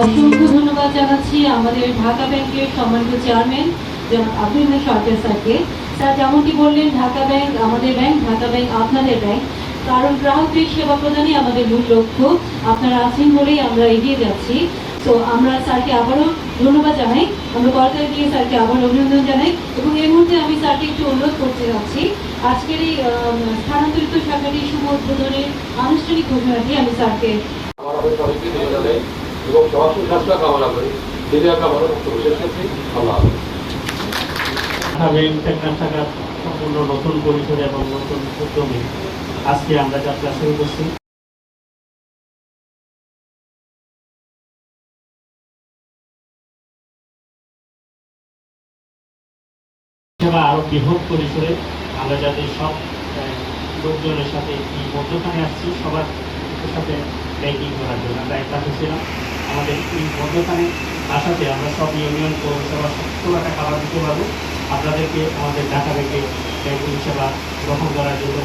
অসংখ্য ধন্যবাদ জানাচ্ছি আমাদের ঢাকা ব্যাংকের সম্মানিত চেয়ারম্যান আব্দুল সরকার স্যারকে। স্যার, যেমনটি বললেন, ঢাকা ব্যাংক, আমাদের ব্যাংক, ঢাকা ব্যাংক আপনাদের ব্যাংক। কারণ গ্রাহকদের সেবা প্রদানই আমাদের মূল লক্ষ্য। আপনারা আছেন বলেই আমরা এগিয়ে যাচ্ছি। তো আমরা স্যারকে আবারও ধন্যবাদ জানাই। আমরা কলকাতা দিয়ে স্যারকে আবার অভিনন্দন জানাই এবং এই মুহূর্তে আমি স্যারকে একটু অনুরোধ করতে যাচ্ছি। আজকের এই স্থানান্তরিত শাখাটি শুভ উদ্বোধনের আনুষ্ঠানিক ঘোষণাটি আমি স্যারকে এবং সবার সুস্বাস্থ্য কামনা করি। দিদি একটা ভালো বক্তব্য শেষ করছি আল্লাহ সম্পূর্ণ নতুন পরিসরে এবং নতুন উদ্যমে আজকে আমরা যাত্রা শুরু করছি। সেবা আরও বৃহৎ পরিসরে আমরা যাতে সব লোকজনের সাথে এই মধ্যখানে আসছি, সবার সাথে ব্যাংকিং করার জন্য আমরা একসাথে ছিলাম। আমাদের এই মধ্যখানে আসাতে আমরা সব ইউনিয়ন পৌরসভা সত্তর টাকা খাবার দিতে পারব। আপনাদেরকে আমাদের ঢাকা ব্যাংকে ব্যাংকিং সেবা গ্রহণ করার জন্য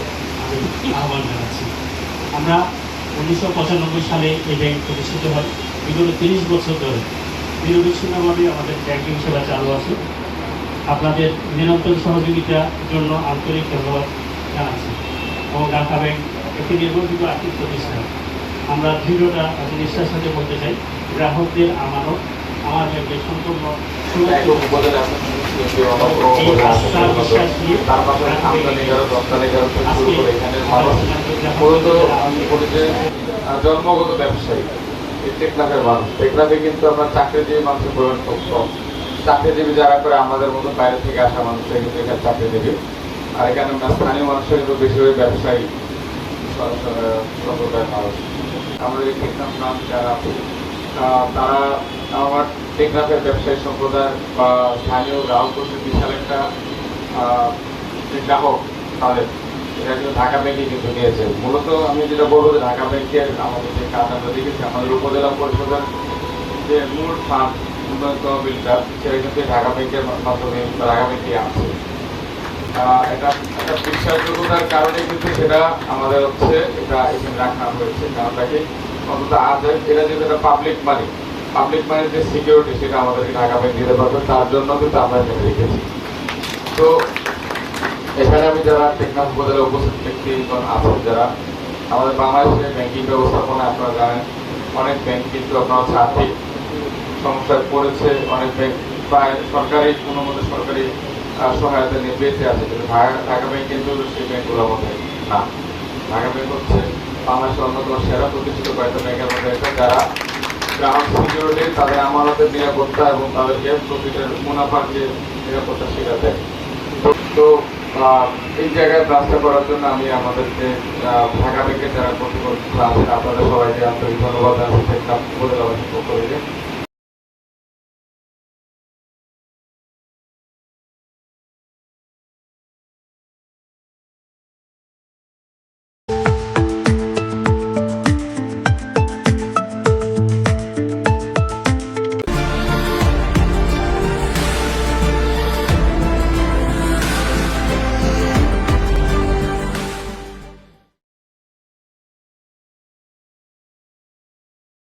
আমি আহ্বান জানাচ্ছি। আমরা উনিশশো পঁচানব্বই সালে এই ব্যাংক প্রতিষ্ঠিত হয়। বিগত তিরিশ বছর ধরে নিরবিচ্ছিন্নভাবে আমাদের ব্যাংকিং সেবা চালু আছে। আপনাদের নিরন্তর সহযোগিতার জন্য আন্তরিক ধন্যবাদ জানাচ্ছি। এবং ঢাকা ব্যাংক একটি নির্ভরযোগ্য আর্থিক প্রতিষ্ঠান। আমরা দৃঢ়তা এবং নিষ্ঠার সাথে বলতে চাই গ্রাহকদের আমানত আমার ব্যাংকের সম্পূর্ণ আমার জন্মগত ব্যবসায়ী এই টেকনাফের মানুষ। টেকনাফে কিন্তু আপনার চাকরিজীবী মানুষের পরিমাণ খুব কম। চাকরিজীবী যারা করে আমাদের মতো বাইরে থেকে আসা মানুষরা কিন্তু এখানে চাকরিজীবী। আর এখানে স্থানীয় মানুষের কিন্তু বেশিরভাগ ব্যবসায়ী। ব্যবসায়ী সম্প্রদায় বা স্থানীয় গ্রাহক করতে বিশাল একটা গ্রাহক তাদের। এটা কিন্তু ঢাকা ব্যাংকে কিন্তু নিয়েছে মূলত আমি যেটা বলব যে ঢাকা ব্যাংকের আমাদের যে কাজ দেখেছি আমাদের উপজেলা পরিষদের যে মূল ফান্ড উন্নয়ন তহবিলটা সেটা কিন্তু ঢাকা ব্যাংকের মাধ্যমে ঢাকা ব্যাংকে আহ, একটা বিশ্বাসযোগ্যতার কারণে কিন্তু সেটা আমাদের হচ্ছে এটা এখানে রাখা হয়েছে। কারণটাকে অন্তত আজ এটা যেহেতু পাবলিক মানি পাবলিক মানির যে সিকিউরিটি সেটা আমাদেরকে দিতে পারবে, তার জন্য কিন্তু আমরা এখানে রেখেছি। তো এখানে আমি যারা টেকনাফ উপজেলা উপস্থিত ব্যক্তিগণ আছেন, যারা আমাদের বাংলাদেশের ব্যাংকিং ব্যবস্থাপনা আপনারা জানেন, অনেক ব্যাংক কিন্তু আপনার আর্থিক সমস্যায় পড়েছে, অনেক ব্যাংক প্রায় সরকারি, কোনো মতো সরকারি সহায়তা নিয়ে বেঁচে আছে কিন্তু ঢাকা ব্যাংক কিন্তু সেই ব্যাংকগুলোর মধ্যে না। ঢাকা ব্যাংক হচ্ছে বাংলাদেশের অন্যতম সেরা প্রতিষ্ঠিত কয়েকটা ব্যাংকের মধ্যে একটা যারা গ্রাহক সিকিউরিটি তাদের আমানতের নিরাপত্তা এবং তাদেরকে প্রফিটের মুনাফার যে নিরাপত্তা সেটা দেয়। তো- এই জায়গায় ব্রাঞ্চটা করার জন্য আমি আমাদের যে আহ, ঢাকা ব্যাংকের যারা কর্তৃপক্ষ আছেন আপনাদের সবাইকে আন্তরিক ধন্যবাদ। উপজেলাবাসীর পক্ষ থেকে